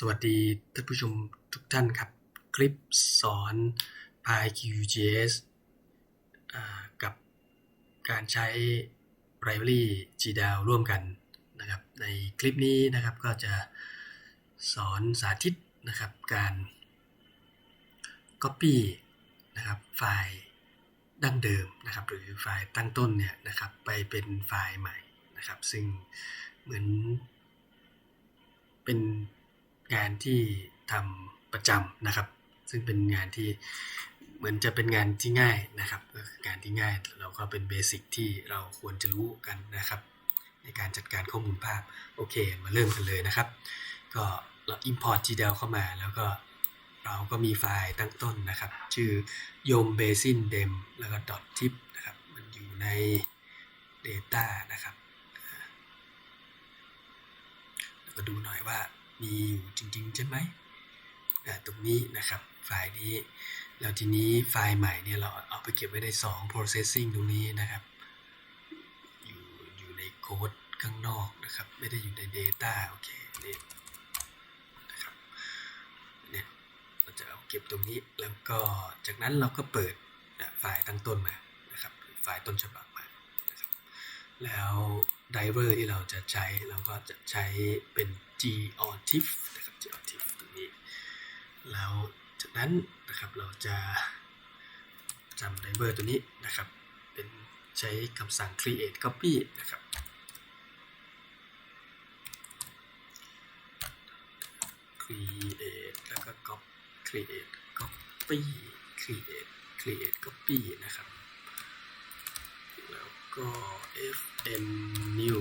สวัสดีท่านผู้ชมทุกท่านครับ คลิปสอน PyQGIS กับการใช้ Library GDAL ร่วมกันนะครับ ในคลิปนี้นะครับก็จะสอนสาธิตนะครับการ Copy นะครับไฟล์ดั้งเดิมนะครับ หรือไฟล์ตั้งต้นเนี่ยนะครับไปเป็นไฟล์ใหม่นะครับ ซึ่งเหมือนเป็น งานที่ทำประจำนะครับ ซึ่งเป็นงานที่เหมือนจะเป็นงานที่ง่ายนะครับก็คืองานที่ง่ายเราก็เป็นเบสิกที่เราควรจะรู้กันนะครับ ในการจัดการข้อมูลภาพโอเค มาเริ่มกันเลยนะครับ ก็เรา import GDAL เข้ามาแล้วก็เราก็มีไฟล์ตั้งต้นนะครับ ชื่อ yom basin dem แล้วก็ .tip นะครับ มันอยู่ใน data นะครับแล้วก็ดูหน่อยว่า มีอยู่จริงๆใช่ไหมอ่ตรงนี้นะครับไฟล์นี้ แล้วทีนี้ไฟล์ใหม่เนี่ยเราเอาไปเก็บไว้ใน2 processing ตรงนี้นะครับ อยู่อยู่ในโค้ดข้างนอกนะครับ ไม่ได้อยู่ใน Data โอเคเนี่ยนะครับเนี่ยเราจะเอาเก็บตรงนี้แล้วก็จากนั้นเราก็เปิดไฟล์ตั้งต้นมานะครับไฟล์ต้นฉบับ แล้วไดเวอร์ที่เราจะใช้เราก็จะใช้เป็น geotiff นะครับ geotiff ตรงนี้ แล้วจากนั้นนะครับเราจะจำไดเวอร์ตัวนี้นะครับ เป็นใช้คำสั่ง create copy นะครับ create แล้วก็ copy create copy create create copy นะครับ ก็ fn new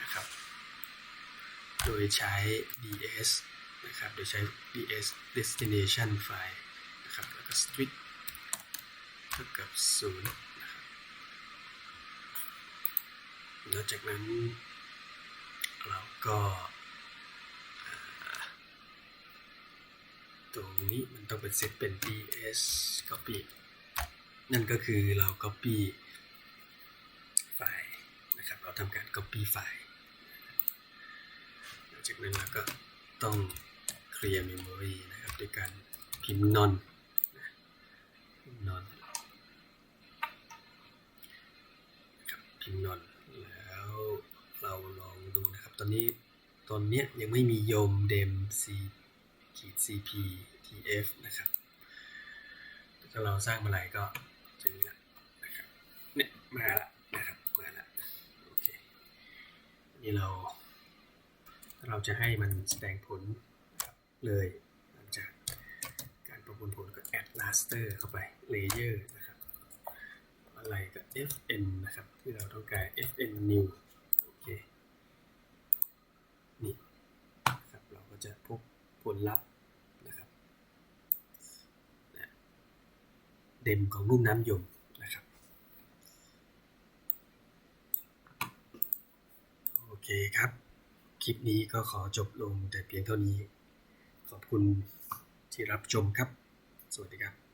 นะครับ โดยใช้ ds นะครับ โดยใช้ ds destination file นะครับ แล้วก็ string เท่ากับ0นะครับแล้วจากนั้นเราก็ตรงนี้มันต้องเป็นเซตเป็น ds copy นั่นก็คือเรา copy ไฟล์นะครับ เรา ทำการ copy ไฟล์ หลังจากนั้นเราก็ต้อง clear memory นะครับด้วยการพิมพ์ non นพิมพ์ non นะครับพิมพ์ non แล้วเราลองดูนะครับ ตอนนี้ตอนนี้ยังไม่มีโยม dem c ขีด cp tf นะครับถ้าเราสร้างมื่อไหร่ก็จะนี้ละนะครับเนี่ยมาละนะครับมาละโอเค นี่เรา เราจะให้มันแสดงผลเลยหลังจากการประมวลผลก็ add raster เข้าไป layer นะครับ อะไรก็ fn นะครับ ที่เราต้องการ fn new โอเค นี่ครับเราก็จะพบผลลัพธ์นะครับเดมของรูปน้ำยมนะครับ โอเค ครับ คลิปนี้ก็ขอจบลงแต่เพียงเท่านี้ ขอบคุณที่รับชมครับ สวัสดีครับ